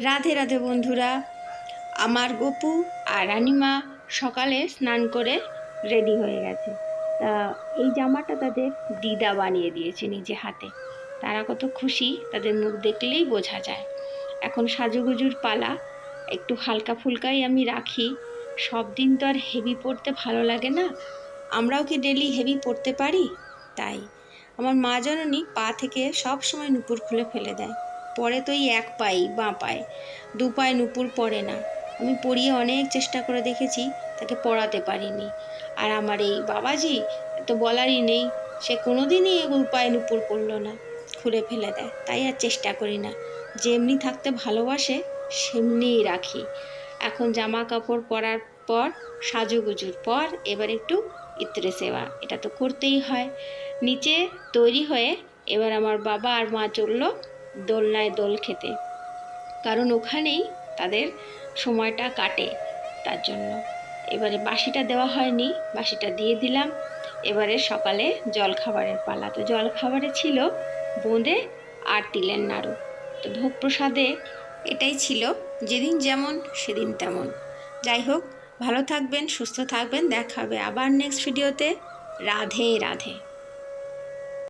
রাধে রাধে বন্ধুরা, আমার গপু আর রানিমা সকালে স্নান করে রেডি হয়ে গেছে। তা এই জামাটা তাদের দিদা বানিয়ে দিয়েছে নিজে হাতে। তারা কত খুশি, তাদের মুখ দেখলেই বোঝা যায়। এখন সাজুগুজুর পালা, একটু হালকা ফুলকাই আমি রাখি। সব দিন তো আর হেভি পড়তে ভালো লাগে না। আমরাও কি ডেলি হেভি পড়তে পারি? তাই। আমার মা জননী পা থেকে সব সময় নুপুর খুলে ফেলে দেয়। পরে তো এই এক পাই, বাঁ পায়ে দু পায়ে নুপুর পড়ে না। আমি পড়িয়ে অনেক চেষ্টা করে দেখেছি, তাকে পড়াতে পারিনি। আর আমার এই বাবাজি, তো বলারই নেই। সে কোনোদিনই দু পায়ে নুপুর পড়ল না, খুলে ফেলে দেয়। তাই আর চেষ্টা করি না। যেমনি থাকতে ভালোবাসে, সেমনিই রাখি। এখন জামা কাপড় পরার পর, সাজুগুজুর পর, এবার একটু ইত্রে সেবা। এটা তো করতেই হয়। নিচে তৈরি হয়ে, এবার আমার বাবা আর মা চলল দোলনায় দোল খেতে। কারণ ওখানেই তাদের সময়টা কাটে তার জন্য। এবারে বাসিটা দেওয়া হয়নি, বাসিটা দিয়ে দিলাম। এবারে সকালে জল খাবারের পালা। তো জল খাবারে ছিল বোঁদে আর তিলের নাড়ু। তো ভোগ প্রসাদে এটাই ছিল। যেদিন যেমন, সেদিন তেমন। যাই হোক, ভালো থাকবেন, সুস্থ থাকবেন। দেখা হবে আবার নেক্সট ভিডিওতে রাধে রাধে।